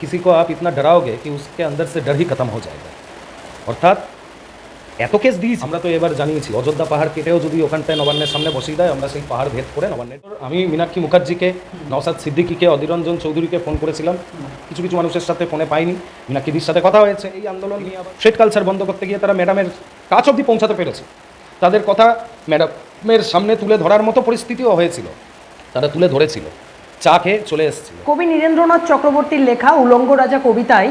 किसी को आप इतना डराओगे कि उसके अंदर से डर ही खत्म हो जाएगा অর্থাৎ এত কেস দিয়েছি আমরা তো এবার জানিয়েছি অযোধ্যা পাহাড় কেটেও যদি ওখানটায় নবান্নের সামনে বসিয়ে দেয় আমরা সেই পাহাড় ভেদ করে নবান্নের আমি মীনাক্ষী মুখার্জিকে নওসাদ সিদ্দিকিকে অধীরঞ্জন চৌধুরীকে ফোন করেছিলাম কিছু কিছু মানুষের সাথে ফোনে পাইনি মীনাক্ষীদির সাথে কথা হয়েছে এই আন্দোলন নিয়ে আবার স্ট্রেট কালচার বন্ধ করতে গিয়ে তারা ম্যাডামের কাছ অবধি পৌঁছাতে পেরেছে তাদের কথা ম্যাডামের সামনে তুলে ধরার মতো পরিস্থিতিও হয়েছিল তারা তুলে ধরেছিল চা খেয়ে চলে এসেছিল কবি নীরেন্দ্রনাথ চক্রবর্তীর লেখা উলঙ্গ রাজা কবিতায়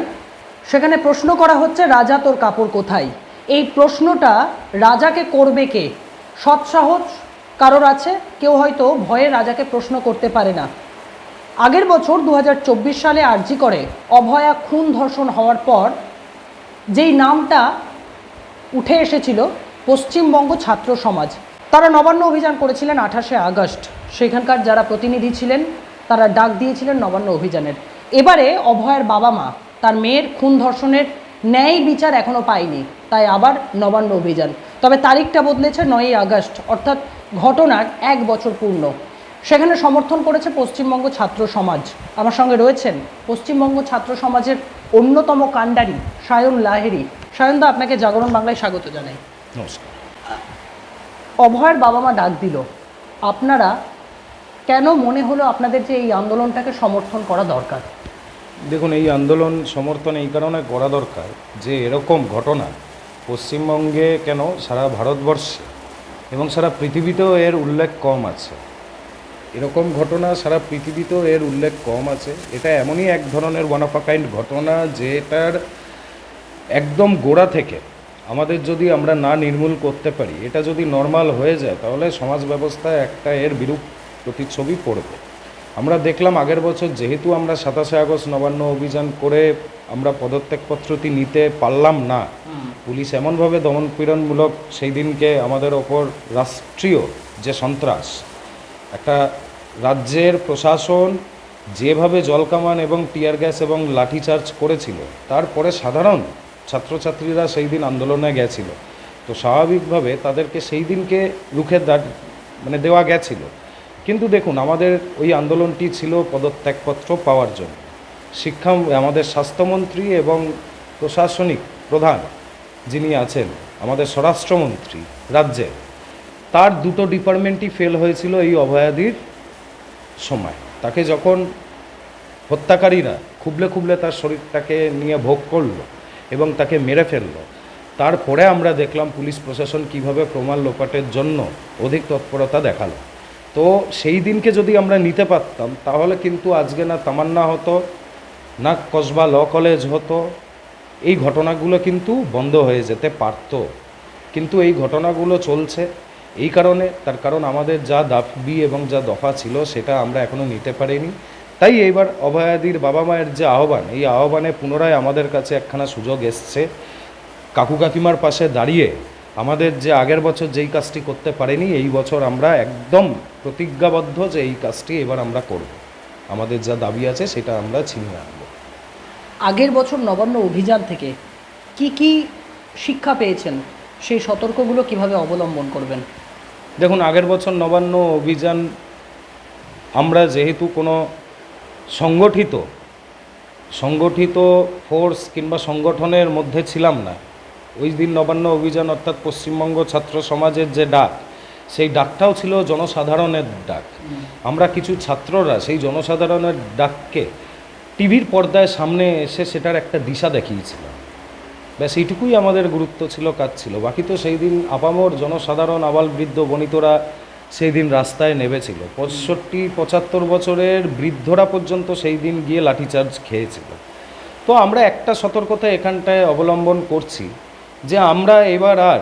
সেখানে প্রশ্ন করা হচ্ছে, রাজা তোর কাপড় কোথায়? এই প্রশ্নটা রাজাকে করবে কে? সৎসাহস কারোর আছে? কেউ হয়তো ভয়ে রাজাকে প্রশ্ন করতে পারে না। আগের বছর দু হাজার চব্বিশ সালে আর্জি করে অভয়া খুন ধর্ষণ হওয়ার পর যেই নামটা উঠে এসেছিল পশ্চিমবঙ্গ ছাত্র সমাজ, তারা নবান্ন অভিযান করেছিলেন আঠাশে আগস্ট। সেখানকার যারা প্রতিনিধি ছিলেন তারা ডাক দিয়েছিলেন নবান্ন অভিযানের। এবারে অভয়ের বাবা মা তার মেয়ের খুন ধর্ষণের ন্যায় বিচার এখনও পায়নি তাই আবার নবান্ন অভিযান। তবে তারিখটা বদলেছে নয়ই আগস্ট অর্থাৎ ঘটনার এক বছর পূর্ণ। সেখানে সমর্থন করেছে পশ্চিমবঙ্গ ছাত্র সমাজ। আমার সঙ্গে রয়েছেন পশ্চিমবঙ্গ ছাত্র সমাজের অন্যতম কাণ্ডারি সায়ন লাহেরি সায়নদা আপনাকে জাগরণ বাংলায় স্বাগত জানাই। নমস্কার। অভয়ের বাবা মা ডাক দিল আপনারা কেন মনে হলো আপনাদের যে এই আন্দোলনটাকে সমর্থন করা দরকার? দেখুন, এই আন্দোলন সমর্থন এই কারণে করা দরকার যে এরকম ঘটনা পশ্চিমবঙ্গে কেন সারা ভারতবর্ষে এবং সারা পৃথিবীতেও এর উল্লেখ কম আছে। এরকম ঘটনা সারা পৃথিবীতেও এর উল্লেখ কম আছে। এটা এমনই এক ধরনের ওয়ান অফ আ কাইন্ড ঘটনা যেটার একদম গোড়া থেকে আমাদের যদি আমরা না নির্মূল করতে পারি, এটা যদি নর্মাল হয়ে যায়, তাহলে সমাজ ব্যবস্থা একটা এর বিরূপ প্রতিচ্ছবি পড়বে। আমরা দেখলাম আগের বছর যেহেতু আমরা সাতাশে আগস্ট নবান্ন অভিযান করে আমরা পদত্যাগপত্রটি নিতে পারলাম না পুলিশ এমনভাবে দমনপীড়নমূলক সেই দিনকে আমাদের ওপর রাষ্ট্রীয় যে সন্ত্রাস একটা রাজ্যের প্রশাসন যেভাবে জলকামান এবং টিয়ার গ্যাস এবং লাঠিচার্জ করেছিল তারপরে সাধারণ ছাত্রছাত্রীরা সেই দিন আন্দোলনে গেছিল। তো স্বাভাবিকভাবে তাদেরকে সেই দিনকে রুখে দাঁড় মানে দেওয়া গেছিল। কিন্তু দেখুন, আমাদের ওই আন্দোলনটি ছিল পদত্যাগপত্র পাওয়ার জন্য। শিক্ষা, আমাদের স্বাস্থ্যমন্ত্রী এবং প্রশাসনিক প্রধান যিনি আছেন, আমাদের স্বরাষ্ট্রমন্ত্রী রাজ্যের তার দুটো ডিপার্টমেন্টই ফেল হয়েছিল এই অভয়াদির সময়। তাকে যখন হত্যাকারীরা খুবলে খুবলে তার শরীরটাকে নিয়ে ভোগ করল এবং তাকে মেরে ফেলল, তারপরে আমরা দেখলাম পুলিশ প্রশাসন কীভাবে প্রমাণ লোপাটের জন্য অধিক তৎপরতা দেখাল। তো সেই দিনকে যদি আমরা নিতে পারতাম, তাহলে কিন্তু আজকে না তামান্না হতো, না কসবা ল কলেজ হতো, এই ঘটনাগুলো কিন্তু বন্ধ হয়ে যেতে পারতো। কিন্তু এই ঘটনাগুলো চলছে, এই কারণে, তার কারণ আমাদের যা দাবি এবং যা দফা ছিল সেটা আমরা এখনও নিতে পারিনি। তাই এইবার অভয়াদির বাবা মায়ের যে আহ্বান, এই আহ্বানে পুনরায় আমাদের কাছে একখানা সুযোগ এসছে। কাকু কাকিমার পাশে দাঁড়িয়ে আমাদের যে আগের বছর যেই কাজটি করতে পারিনি এই বছর আমরা একদম প্রতিজ্ঞাবদ্ধ যে এই কাজটি এবার আমরা করব। আমাদের যা দাবি আছে সেটা আমরা ছিনিয়ে আনব। আগের বছর নবান্ন অভিযান থেকে কি কি শিক্ষা পেয়েছেন? সেই সতর্কগুলো কীভাবে অবলম্বন করবেন? দেখুন আগের বছর নবান্ন অভিযান আমরা যেহেতু কোনো সংগঠিত সংগঠিত ফোর্স কিংবা সংগঠনের মধ্যে ছিলাম না ওই দিন নবান্ন অভিযান, অর্থাৎ পশ্চিমবঙ্গ ছাত্র সমাজের যে ডাক, সেই ডাকটাও ছিল জনসাধারণের ডাক। আমরা কিছু ছাত্ররা সেই জনসাধারণের ডাককে টিভির পর্দায় সামনে এসে সেটার একটা দিশা দেখিয়েছিলাম। ব্যাস, এইটুকুই আমাদের গুরুত্ব ছিল, কাজ ছিল। বাকি তো সেই দিন আপামর জনসাধারণ, আবাল বৃদ্ধ বনিতরা সেই দিন রাস্তায় নেমেছিল। পঁয়ষট্টি, পঁচাত্তর বছরের বৃদ্ধরা পর্যন্ত সেই দিন গিয়ে লাঠিচার্জ খেয়েছিল। তো আমরা একটা সতর্কতা এখানটায় অবলম্বন করছি। যে আমরা এবার আর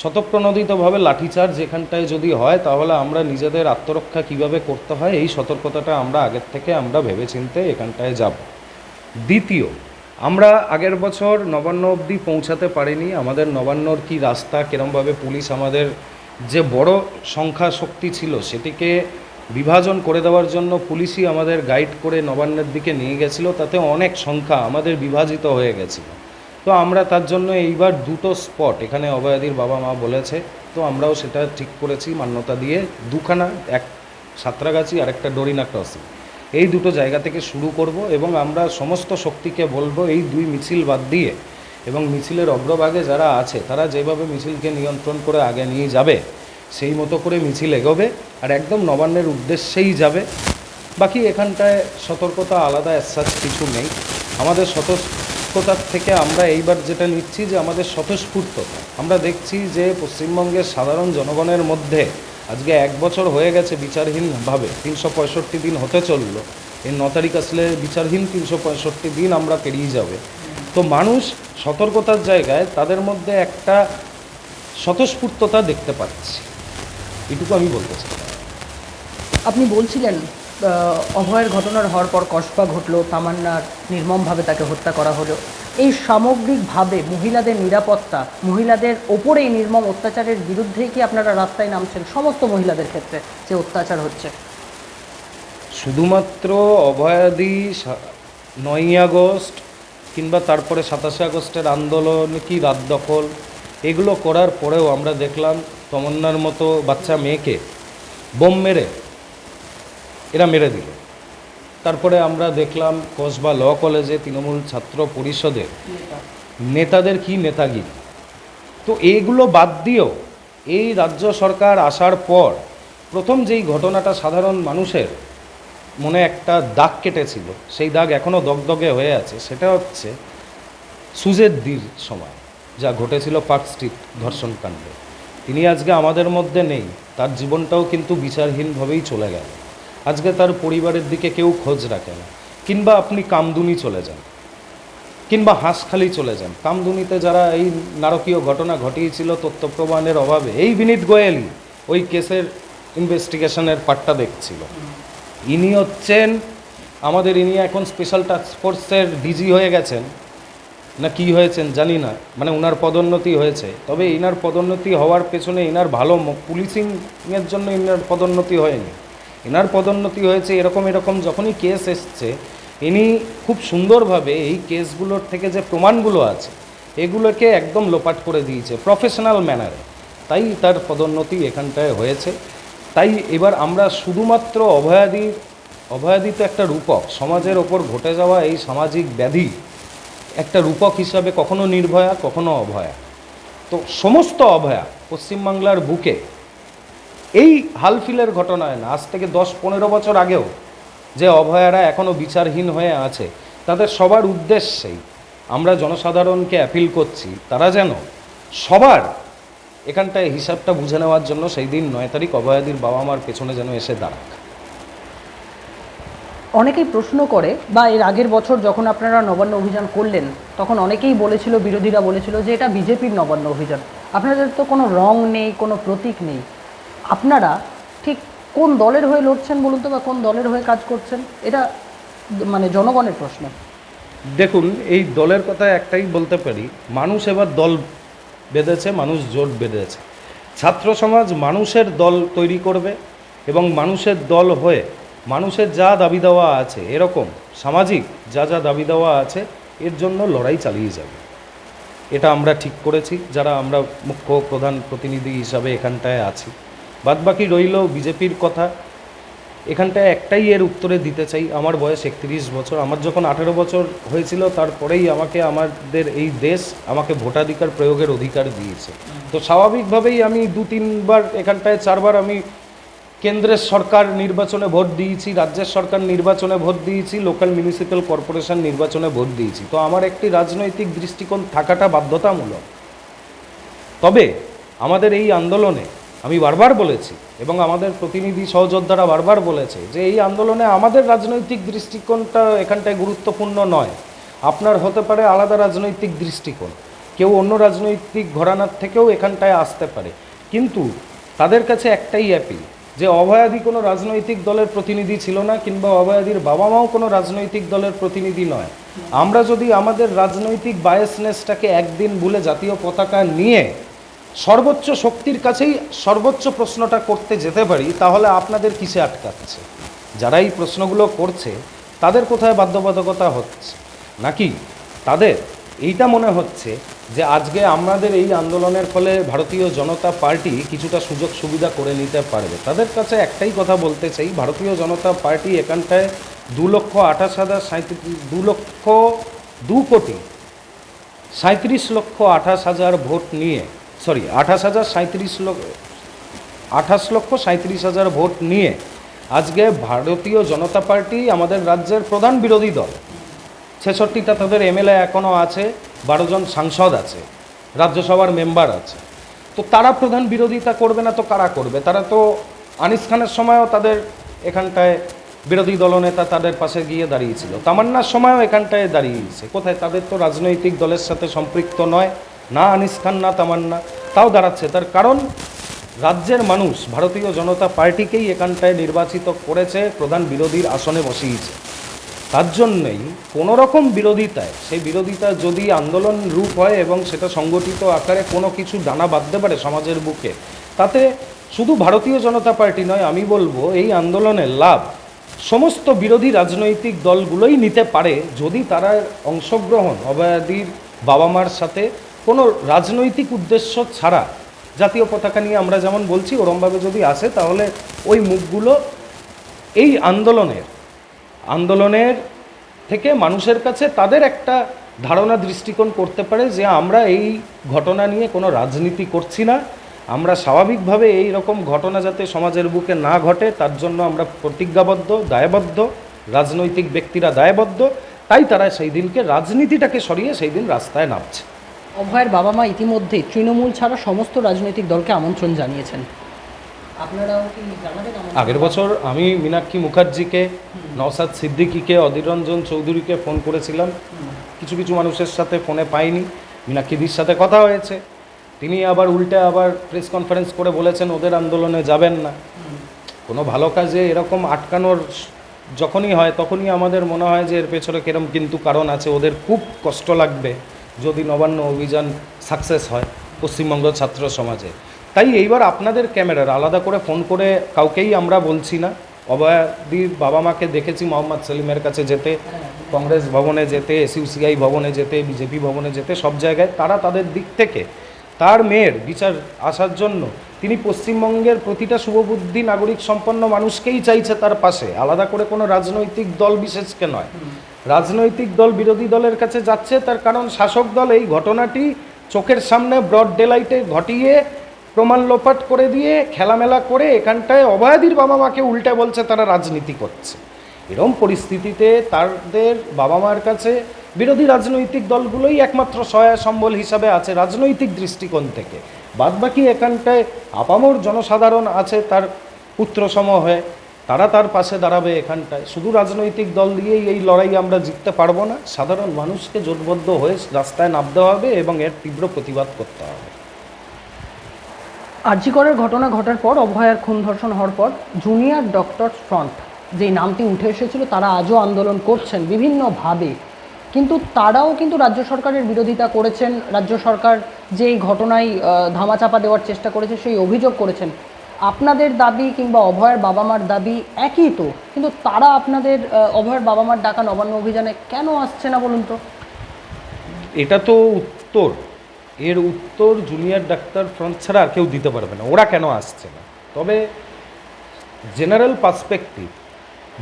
শতপ্রণোদিতভাবে লাঠিচার্জ এখানটায় যদি হয়, তাহলে আমরা নিজেদের আত্মরক্ষা কীভাবে করতে হয়, এই সতর্কতাটা আমরা আগের থেকে আমরা ভেবেচিন্তে এখানটায় যাব। দ্বিতীয়, আমরা আগের বছর নবান্ন অবধি পৌঁছাতে পারিনি। আমাদের নবান্নর কি রাস্তা, কিরমভাবে পুলিশ আমাদের যে বড় সংখ্যা শক্তি ছিল, সেটিকে বিভাজন করে দেওয়ার জন্য পুলিশই আমাদের গাইড করে নবান্নের দিকে নিয়ে গেছিল, তাতে অনেক সংখ্যা আমাদের বিভাজিত হয়ে গেছিল। তো আমরা তার জন্য এইবার দুটো স্পট এখানে অভয়াদির বাবা মা বলেছে, তো আমরাও সেটা ঠিক করেছি, মান্যতা দিয়ে দুখানা, এক সাঁতরাগাছি আর একটা ডরিনা ক্রসিং। এই দুটো জায়গা থেকে শুরু করব এবং আমরা সমস্ত শক্তিকে বলব এই দুই মিছিল বাদ দিয়ে এবং মিছিলের অগ্রভাগে যারা আছে, তারা যেভাবে মিছিলকে নিয়ন্ত্রণ করে আগে নিয়ে যাবে, সেই মতো করে মিছিল এগোবে আর একদম নবান্নের উদ্দেশ্যেই যাবে। বাকি এখানটায় সতর্কতা আলাদা অ্যাসাচ কিছু নেই। আমাদের সতর্কতার থেকে আমরা এইবার যেটা নিচ্ছি যে আমাদের স্বতঃস্ফূর্ত। আমরা দেখছি যে পশ্চিমবঙ্গের সাধারণ জনগণের মধ্যে আজকে এক বছর হয়ে গেছে বিচারহীনভাবে, তিনশো পঁয়ষট্টি দিন হতে চলল। এই ন তারিখ আসলে বিচারহীন তিনশো পঁয়ষট্টি দিন আমরা পেরিয়ে যাবে। তো মানুষ সতর্কতার জায়গায় তাদের মধ্যে একটা স্বতঃস্ফূর্ততা দেখতে পাচ্ছি। এটুকু আমি বলতে চাই। আপনি বলছিলেন অভয়ের ঘটনার হওয়ার পর কসবা ঘটলো, তামান্নার নির্মমভাবে তাকে হত্যা করা হলো। এই সামগ্রিকভাবে মহিলাদের নিরাপত্তা, মহিলাদের ওপরে এই নির্মম অত্যাচারের বিরুদ্ধেই কি আপনারা রাস্তায় নামছেন? সমস্ত মহিলাদের ক্ষেত্রে যে অত্যাচার হচ্ছে। শুধুমাত্র অভয়াদি নয়ই আগস্ট কিংবা তারপরে সাতাশে আগস্টের আন্দোলন কি রাত দখল, এগুলো করার পরেও আমরা দেখলাম তমন্নার মতো বাচ্চা মেয়েকে বোম মেরে এরা মেরে দিল। তারপরে আমরা দেখলাম কসবা ল কলেজে তৃণমূল ছাত্র পরিষদের নেতাদের কি নেতাগিরি। তো এইগুলো বাদ দিয়েও এই রাজ্য সরকার আসার পর প্রথম যেই ঘটনাটা সাধারণ মানুষের মনে একটা দাগ কেটেছিল, সেই দাগ এখনও দগদগে হয়ে আছে, সেটা হচ্ছে সুজের দির সময়, যা ঘটেছিল পার্ক স্ট্রিট ধর্ষণকাণ্ডে। তিনি আজকে আমাদের মধ্যে নেই, তার জীবনটাও কিন্তু বিচারহীনভাবেই চলে গেল। আজকে তার পরিবারের দিকে কেউ খোঁজ রাখে না। কিংবা আপনি কামদুনি চলে যান, কিংবা হাঁসখালি চলে যান। কামদুনিতে যারা এই নারকীয় ঘটনা ঘটিয়েছিল তথ্য প্রমাণের অভাবে। এই বিনীত গোয়েলই ওই কেসের ইনভেস্টিগেশনের পার্টটা দেখছিল। ইনি হচ্ছেন, আমাদের ইনি এখন স্পেশাল টাস্ক ফোর্সের ডিজি হয়ে গেছেন। না কি হয়েছেন জানি না মানে ওনার পদোন্নতি হয়েছে। তবে ইনার পদোন্নতি হওয়ার পেছনে ইনার ভালো পুলিশিংয়ের জন্য ইনার পদোন্নতি হয়নি। এনার পদোন্নতি হয়েছে এরকম এরকম যখনই কেস এসছে, ইনি খুব সুন্দরভাবে এই কেসগুলোর থেকে যে প্রমাণগুলো আছে, এগুলোকে একদম লোপাট করে দিয়েছে প্রফেশনাল ম্যানারে তাই তার পদোন্নতি এখানটায় হয়েছে। তাই এবার আমরা শুধুমাত্র অভয়াদির অভয়াদি তো একটা রূপক, সমাজের ওপর ঘটে যাওয়া এই সামাজিক ব্যাধি, একটা রূপক হিসাবে কখনো নির্ভয়া, কখনো অভয়া। তো সমস্ত অভয়া পশ্চিমবাংলার বুকে এই হালফিলের ঘটনায় না, আজ থেকে দশ পনেরো বছর আগেও যে অভয়ারা এখনও বিচারহীন হয়ে আছে, তাদের সবার উদ্দেশ্যেই আমরা জনসাধারণকে অ্যাপিল করছি, তারা যেন সবার এখানটায় হিসাবটা বুঝে নেওয়ার জন্য সেই দিন নয় তারিখ অভয়াদির বাবা মার পেছনে যেন এসে দাঁড়াক। অনেকেই প্রশ্ন করে, বা এর আগের বছর যখন আপনারা নবান্ন অভিযান করলেন, তখন অনেকেই বলেছিল, বিরোধীরা বলেছিল যে এটা বিজেপির নবান্ন অভিযান। আপনাদের তো কোনো রং নেই, কোনো প্রতীক নেই। আপনারা ঠিক কোন দলের হয়ে লড়ছেন বলুন তো, বা কোন দলের হয়ে কাজ করছেন? এটা মানে জনগণের প্রশ্ন। দেখুন, এই দলের কথা একটাই বলতে পারি, মানুষ এবার দল বেঁধেছে, মানুষ জোট বেঁধেছে। ছাত্র সমাজ মানুষের দল তৈরি করবে এবং মানুষের দল হয়ে মানুষের যা দাবি দেওয়া আছে, এরকম সামাজিক যা যা দাবি দেওয়া আছে, এর জন্য লড়াই চালিয়ে যাবে। এটা আমরা ঠিক করেছি, যারা আমরা মুখ্য প্রধান প্রতিনিধি হিসাবে এখানটায় আছি। বাদবাকি রইল বিজেপির কথা। এখানটায় একটাই এর উত্তরে দিতে চাই, আমার বয়স একত্রিশ বছর। আমার যখন আঠেরো বছর হয়েছিল, তারপরেই আমাকে আমাদের এই দেশ আমাকে ভোটাধিকার প্রয়োগের অধিকার দিয়েছে। তো স্বাভাবিকভাবেই আমি দু তিনবার এখানটায়, চারবার আমি কেন্দ্রের সরকার নির্বাচনে ভোট দিয়েছি, রাজ্যের সরকার নির্বাচনে ভোট দিয়েছি, লোকাল মিউনিসিপ্যাল কর্পোরেশন নির্বাচনে ভোট দিয়েছি। তো আমার একটি রাজনৈতিক দৃষ্টিকোণ থাকাটা বাধ্যতামূলক। তবে আমাদের এই আন্দোলনে আমি বারবার বলেছি, এবং আমাদের প্রতিনিধি সহযোদ্ধারা বারবার বলেছে যে এই আন্দোলনে আমাদের রাজনৈতিক দৃষ্টিকোণটা এখানটায় গুরুত্বপূর্ণ নয়। আপনার হতে পারে আলাদা রাজনৈতিক দৃষ্টিকোণ, কেউ অন্য রাজনৈতিক ঘরানার থেকেও এখানটায় আসতে পারে। কিন্তু তাদের কাছে একটাই অ্যাপিল যে অভয়াদি কোনো রাজনৈতিক দলের প্রতিনিধি ছিল না, কিংবা অভয়াদির বাবা মাও কোনো রাজনৈতিক দলের প্রতিনিধি নয়। আমরা যদি আমাদের রাজনৈতিক বায়াসনেসটাকে একদিন ভুলে জাতীয় পতাকা নিয়ে সর্বোচ্চ শক্তির কাছেই সর্বোচ্চ প্রশ্নটা করতে যেতে পারি, তাহলে আপনাদের কিসে আটকাচ্ছে? যারা এই প্রশ্নগুলো করছে, তাদের কোথায় বাধ্যবাধকতা হচ্ছে? নাকি তাদের? এইটা মনে হচ্ছে যে আজকে আমাদের এই আন্দোলনের ফলে ভারতীয় জনতা পার্টি কিছুটা সুযোগ সুবিধা করে নিতে পারবে। তাদের কাছে একটাই কথা বলতে চাই, ভারতীয় জনতা পার্টি এখানটায় দু লক্ষ আঠাশ হাজার সাঁত্রিশ দু লক্ষ দু কোটি সাঁত্রিশ লক্ষ আঠাশ হাজার ভোট নিয়ে সরি, আঠাশ হাজার সাঁত্রিশ লক্ষ আঠাশ লক্ষ সাঁত্রিশ হাজার ভোট নিয়ে আজকে ভারতীয় জনতা পার্টি আমাদের রাজ্যের প্রধান বিরোধী দল। ছেষট্টিটা তাদের এমএলএ এখনও আছে, বারো জন সাংসদ আছে, রাজ্যসভার মেম্বার আছে। তো তারা প্রধান বিরোধিতা করবে না তো কারা করবে? তারা তো আনিস খানের সময়ও তাদের এখানটায় বিরোধী দলনেতা তাদের পাশে গিয়ে দাঁড়িয়েছিল। তামান্নার সময়ও এখানটায় দাঁড়িয়েছে। কোথায়? তাদের তো রাজনৈতিক দলের সাথে সম্পৃক্ত নয়। না আনিস খান না তামান্না। তাও দাঁড়াচ্ছে। তার কারণ, রাজ্যের মানুষ, ভারতীয় জনতা পার্টিকেই এখানটায় নির্বাচিত করেছে, প্রধান বিরোধীর আসনে বসিয়েছে। তার জন্যই কোনো রকম বিরোধিতায়, সেই বিরোধিতা যদি আন্দোলন রূপ হয় এবং সেটা সংগঠিত আকারে কোনো কিছু ডানা বাঁধতে পারে সমাজের বুকে, তাতে শুধু ভারতীয় জনতা পার্টি নয়, আমি বলব, এই আন্দোলনের লাভ সমস্ত বিরোধী রাজনৈতিক দলগুলোই নিতে পারে যদি তারা অংশগ্রহণ অবয়াদির বাবা মার সাথে কোনো রাজনৈতিক উদ্দেশ্য ছাড়া জাতীয় পতাকা নিয়ে আমরা যেমন বলছি, ওরমভাবে যদি আসে, তাহলে ওই মুখগুলো এই আন্দোলনের আন্দোলনের থেকে মানুষের কাছে তাদের একটা ধারণা দৃষ্টিকোণ করতে পারে যে আমরা এই ঘটনা নিয়ে কোনো রাজনীতি করছি না। আমরা স্বাভাবিকভাবে এই রকম ঘটনা যাতে সমাজের বুকে না ঘটে, তার জন্য আমরা প্রতিজ্ঞাবদ্ধ, দায়বদ্ধ, রাজনৈতিক ব্যক্তিরা দায়বদ্ধ, তাই তারা সেই দিনকে রাজনীতিটাকে সরিয়ে সেই দিন রাস্তায় নামছে। অভয়ের বাবা মা ইতিমধ্যে তৃণমূল ছাড়া সমস্ত রাজনৈতিক দলকে আমন্ত্রণ জানিয়েছেন। আপনারাও কি জানাবেন আগের বছর আমি মীনাক্ষী মুখার্জিকে নওসাদ সিদ্দিকিকে অধীররঞ্জন চৌধুরীকে ফোন করেছিলাম। কিছু কিছু মানুষের সাথে ফোনে পাইনি। মীনাক্ষীদির সাথে কথা হয়েছে। তিনি আবার উল্টে আবার প্রেস কনফারেন্স করে বলেছেন ওদের আন্দোলনে যাবেন না। কোনো ভালো কাজে এরকম আটকানোর যখনই হয় তখনই আমাদের মনে হয় যে এর পেছনে কিরম কিন্তু কারণ আছে। ওদের খুব কষ্ট লাগবে। যদি নবান্ন অভিযান সাকসেস হয় পশ্চিমবঙ্গ ছাত্র সমাজে। তাই এইবার আপনাদের ক্যামেরার আলাদা করে ফোন করে কাউকেই আমরা বলছি না। অভয়াদির বাবা মাকে দেখেছি, মোহাম্মদ সেলিমের কাছে যেতে, কংগ্রেস ভবনে যেতে এসইউসিআই ভবনে যেতে বিজেপি ভবনে যেতে, সব জায়গায় তারা তাদের দিক থেকে, তার মেয়ের বিচার আসার জন্য তিনি পশ্চিমবঙ্গের প্রতিটা শুভবুদ্ধি নাগরিক সম্পন্ন মানুষকেই চাইছে তার পাশে। আলাদা করে কোনো রাজনৈতিক দল বিশেষকে নয়। রাজনৈতিক দল বিরোধী দলের কাছে যাচ্ছে, তার কারণ শাসক দল এই ঘটনাটি চোখের সামনে ব্রড ডেলাইটে ঘটিয়ে প্রমাণ লোপাট করে দিয়ে খেলামেলা করে এখানটায় অবায়াদির বাবা মাকে উল্টে বলছে তারা রাজনীতি করছে। এরম পরিস্থিতিতে তাদের বাবা মার কাছে বিরোধী রাজনৈতিক দলগুলোই একমাত্র সহায় সম্বল হিসাবে আছে রাজনৈতিক দৃষ্টিকোণ থেকে। বাদবাকি এখানটায় আপামর জনসাধারণ আছে, তার পুত্রসম হয়ে তারা তার পাশে দাঁড়াবে এখানটায়। শুধু রাজনৈতিক দল দিয়েই এই লড়াই আমরা জিততে পারব না, সাধারণ মানুষকে জোটবদ্ধ হয়ে রাস্তায় নামতে হবে এবং এর তীব্র প্রতিবাদ করতে হবে। আরজিকরের ঘটনা ঘটার পর অভয়ার খুন ধর্ষণ হওয়ার পর জুনিয়র ডক্টর ফ্রন্ট, যেই নামটি উঠে এসেছিল, তারা আজও আন্দোলন করছেন বিভিন্নভাবে। কিন্তু তারাও কিন্তু রাজ্য সরকারের বিরোধিতা করেছেন। রাজ্য সরকার যেই ঘটনায় ধামাচাপা দেওয়ার চেষ্টা করেছে, সেই অভিযোগ করেছেন। আপনাদের দাবি কিংবা অভয়ের বাবা মার দাবি একই তো, কিন্তু তারা আপনাদের অভয়ের বাবা মার ডাকা নবান্ন অভিযানে কেন আসছে না বলুন তো? এটা তো উত্তর। এর উত্তর জুনিয়র ডাক্তার ফ্রন্ট ছাড়া আর কেউ দিতে পারবে না। ওরা কেন আসছে না? তবে জেনারেল পার্সপেক্টিভ,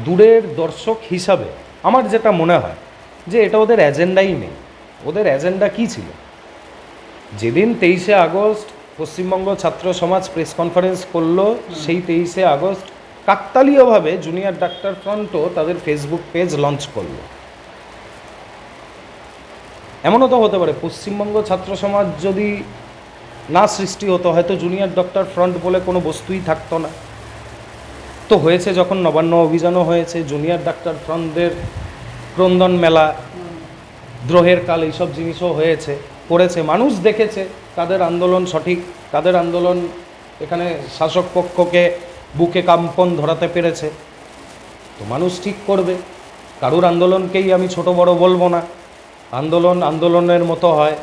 দূরের দর্শক হিসাবে আমার যেটা মনে হয় যে এটা ওদের এজেন্ডাই নেই। ওদের এজেন্ডা কী ছিল? যেদিন তেইশে আগস্ট পশ্চিমবঙ্গ ছাত্র সমাজ প্রেস কনফারেন্স করল সেই তেইশে আগস্ট। কাকতালীয়ভাবে জুনিয়র ডাক্তার ফ্রন্টও তাদের ফেসবুক পেজ লঞ্চ করল। এমনও তো হতে পারে পশ্চিমবঙ্গ ছাত্র সমাজ যদি না সৃষ্টি হতো হয়তো জুনিয়র ডক্টর ফ্রন্ট বলে কোনো বস্তুই থাকতো না। তো হয়েছে যখন নবান্ন অভিযানও হয়েছে জুনিয়র ডাক্তার ফ্রন্টদের ক্রন্দন মেলা দ্রোহের কাল এইসব জিনিসও হয়েছে করেছে মানুষ দেখেছে। কাদের আন্দোলন সঠিক, তাদের আন্দোলন এখানে শাসক পক্ষকে বুকে কাম্পন ধরাতে পেরেছে। তো মানুষ ঠিক করবে, কারুর আন্দোলনকেই আমি ছোট বড় বলব না। আন্দোলন আন্দোলনের মতো হয়,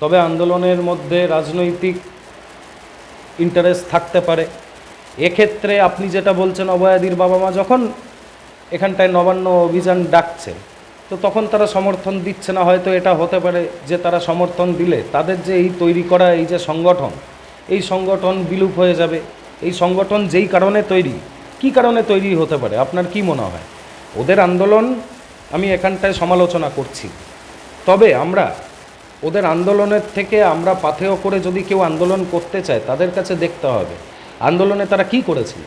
তবে আন্দোলনের মধ্যে রাজনৈতিক ইন্টারেস্ট থাকতে পারে। এক্ষেত্রে আপনি যেটা বলছেন অবয়াদির বাবা মা যখন এখানটায় নবান্ন অভিযান ডাকছে তো তখন তারা সমর্থন দিচ্ছে না, হয়তো এটা হতে পারে যে তারা সমর্থন দিলে। তাদের যে এই তৈরি করা এই যে সংগঠন, এই সংগঠন বিলুপ হয়ে যাবে। এই সংগঠন যেই কারণে তৈরি, কি কারণে তৈরি হতে পারে? আপনার কি মনে হয়? ওদের আন্দোলন আমি এখানটায় সমালোচনা করছি। তবে আমরা ওদের আন্দোলনের থেকে আমরা পাথেয় করে যদি কেউ আন্দোলন করতে চায়, তাদের কাছে দেখতে হবে, আন্দোলনে তারা কি করেছিল?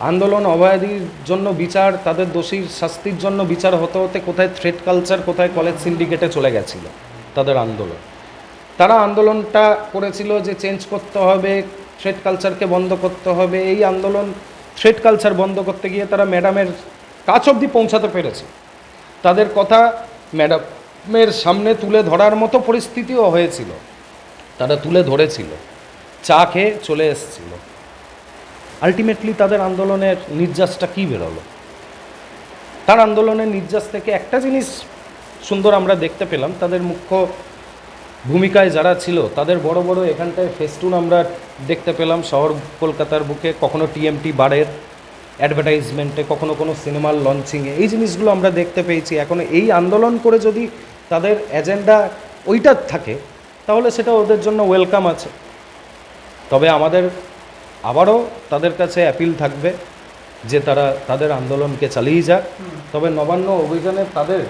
আন্দোলন অবাধির জন্য বিচার, তাদের দোষীর শাস্তির জন্য বিচার হতে হতে কোথায় থ্রেড কালচার কোথায় কলেজ সিন্ডিকেটে চলে গেছিল তাদের আন্দোলন। তারা আন্দোলনটা করেছিল যে চেঞ্জ করতে হবে থ্রেড কালচারকে বন্ধ করতে হবে। এই আন্দোলন থ্রেড কালচার বন্ধ করতে গিয়ে তারা ম্যাডামের কাছ অবধি পৌঁছাতে পেরেছে। তাদের কথা ম্যাডামের সামনে তুলে ধরার মতো পরিস্থিতিও হয়েছিল। তারা তুলে ধরেছিল। চা খেয়ে চলে এসেছিল। আলটিমেটলি তাদের আন্দোলনের নির্যাসটা কী বেরোলো? তার আন্দোলনের নির্যাস থেকে একটা জিনিস সুন্দর আমরা দেখতে পেলাম, তাদের মুখ্য ভূমিকায় যারা ছিল, তাদের বড় বড় এখানটায় ফেস্টুন আমরা দেখতে পেলাম। শহর কলকাতার বুকে কখনো টিএমটি বারের অ্যাডভার্টাইজমেন্টে কখনো কোনো সিনেমার লঞ্চিংয়ে এই জিনিসগুলো আমরা দেখতে পেয়েছি। এখন এই আন্দোলন করে যদি তাদের এজেন্ডা ওইটা থাকে, তাহলে সেটা ওদের জন্য ওয়েলকাম আছে। তবে আমাদের আবারও তাদের কাছে অ্যাপিল থাকবে যে তারা তাদের আন্দোলনকে চালিয়ে যাক। তবে নবান্ন অভিযানে তাদের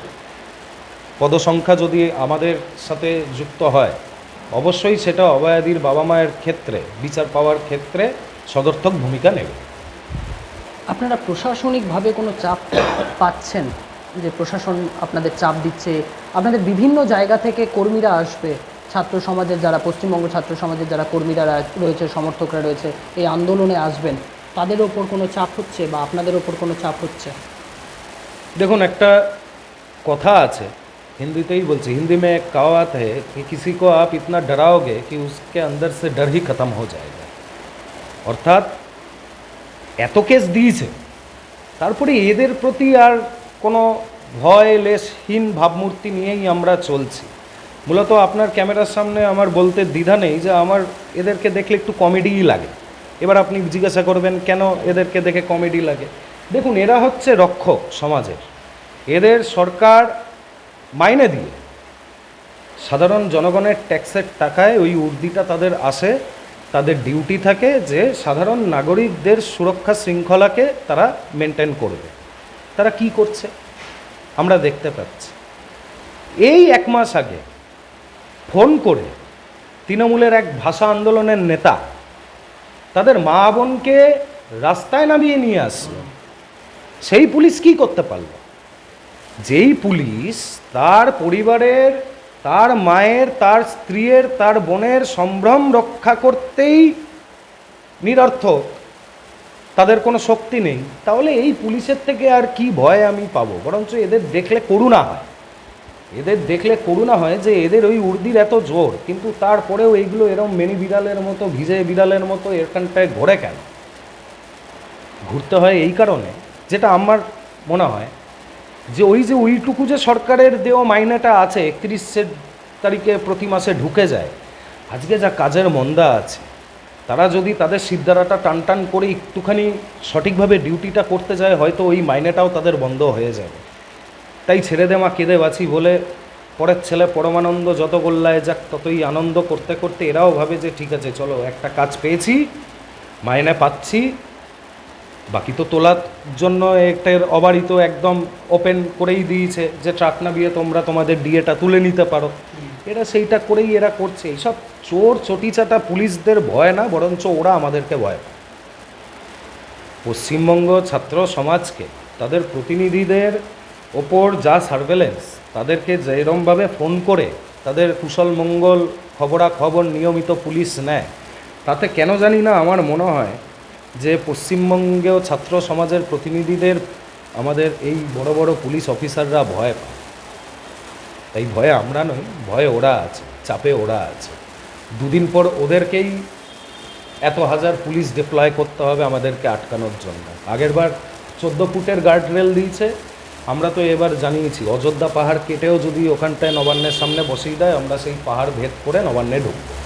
পদসংখ্যা যদি আমাদের সাথে যুক্ত হয়, অবশ্যই সেটা অবয়াদির বাবা মায়ের ক্ষেত্রে, বিচার পাওয়ার ক্ষেত্রে সদর্থক ভূমিকা নেবে। আপনারা প্রশাসনিকভাবে কোনো চাপ পাচ্ছেন? যে প্রশাসন আপনাদের চাপ দিচ্ছে, আপনাদের বিভিন্ন জায়গা থেকে কর্মীরা আসবে ছাত্র সমাজের যারা পশ্চিমবঙ্গ ছাত্র সমাজের যারা কর্মীরা রা- রয়েছে সমর্থকরা রয়েছে এই আন্দোলনে আসবেন তাদের ওপর কোনো চাপ হচ্ছে বা আপনাদের ওপর কোনো চাপ হচ্ছে দেখুন একটা কথা আছে হিন্দিতেই বলছি হিন্দি में एक कहावत है कि किसी को आप इतना डराओगे कि उसके अंदर से डर ही खत्म हो जाएगा অর্থাৎ এত কেস দিয়েছে তারপরে এদের প্রতি আর কোনো ভয় লেশহীন ভাবমূর্তি নিয়েই আমরা চলছি মূলত আপনার ক্যামেরার সামনে আমার বলতে দ্বিধা নেই যে আমার এদেরকে দেখলে একটু কমেডিই লাগে। এবার আপনি জিজ্ঞাসা করবেন, কেন এদেরকে দেখে কমেডি লাগে? দেখুন, এরা হচ্ছে রক্ষক সমাজের। এদের সরকার মাইনে দিয়ে সাধারণ জনগণের ট্যাক্সের টাকায় ওই উর্দিটা তাদের আসে, তাদের ডিউটি থাকে যে সাধারণ নাগরিকদের সুরক্ষা শৃঙ্খলাকে তারা মেনটেন করবে। তারা কি করছে? আমরা দেখতে পাচ্ছি। এই এক মাস আগে ফোন করে তৃণমূলের এক ভাষা আন্দোলনের নেতা তাদের মা বোনকে রাস্তায় নামিয়ে নিয়ে আসলো। সেই পুলিশ কি করতে পারল? যেই পুলিশ তার পরিবারের, তার মায়ের, তার স্ত্রীর, তার বোনের সম্ভ্রম রক্ষা করতেই নিরর্থক। তাদের কোনো শক্তি নেই। তাহলে এই পুলিশের থেকে আর কি ভয় আমি পাবো? বরঞ্চ এদের দেখলে করুণা হয়। এদের দেখলে করুণা হয় যে এদের ওই উর্দির এত জোর, কিন্তু তারপরেও এইগুলো এরম মেনি বিড়ালের মতো, ভিজে বিড়ালের মতো এখানটায় ঘোরে কেন? ঘুরতে হয় এই কারণে, যেটা আমার মনে হয়, যে ওই যে ওইটুকু যে সরকারের দেওয়া মাইনেটা আছে একত্রিশের তারিখে প্রতি মাসে ঢুকে যায়, আজকে যা কাজের মন্দা আছে, তারা যদি তাদের সিদ্ধারাটা টান টান করে একটুখানি সঠিকভাবে ডিউটিটা করতে যায়, হয়তো ওই মাইনেটাও তাদের বন্ধ হয়ে যাবে। তাই ছেড়ে দে মা কেঁদে বাঁচি বলে পরের ছেলে পরমানন্দ যত গোল্লায় যাক ততই আনন্দ করতে করতে এরাও ভাবে যে ঠিক আছে চলো একটা কাজ পেয়েছি মাইনে পাচ্ছি। বাকি তো তোলার জন্য একটা অবারিত একদম ওপেন করেই দিয়েছে যে ট্রাক না বিয়ে তোমরা তোমাদের ডিএটা তুলে নিতে পারো। এরা সেইটা করেই এরা করছে। এইসব চোর চটিচাটা পুলিশদের ভয় না বরঞ্চ ওরা আমাদেরকে ভয় পায়। পশ্চিমবঙ্গ ছাত্র সমাজকে তাদের প্রতিনিধিদের ওপর যা সার্ভেলেন্স তাদেরকে যেরমভাবে ফোন করে, তাদের কুশল মঙ্গল খবরাখবর নিয়মিত পুলিশ নেয়। তাতে কেন জানি না আমার মনে হয় যে পশ্চিমবঙ্গেও ছাত্র সমাজের প্রতিনিধিদের আমাদের এই বড় বড় পুলিশ অফিসাররা ভয় পায়। তাই ভয়ে আমরা নই, ভয়ে ওরা আছে, চাপে ওরা আছে। দুদিন পর ওদেরকেই এত হাজার পুলিশ ডিপ্লয় করতে হবে আমাদেরকে আটকানোর জন্য। আগেরবার চোদ্দ ফুটের গার্ড রেল দিয়েছে আমরা তো এবার জানিয়েছি, অযোধ্যা পাহাড় কেটেও যদি ওখানটায় নবান্নের সামনে বসিয়ে দেয়, আমরা সেই পাহাড় ভেদ করে নবান্নে ঢুকবো।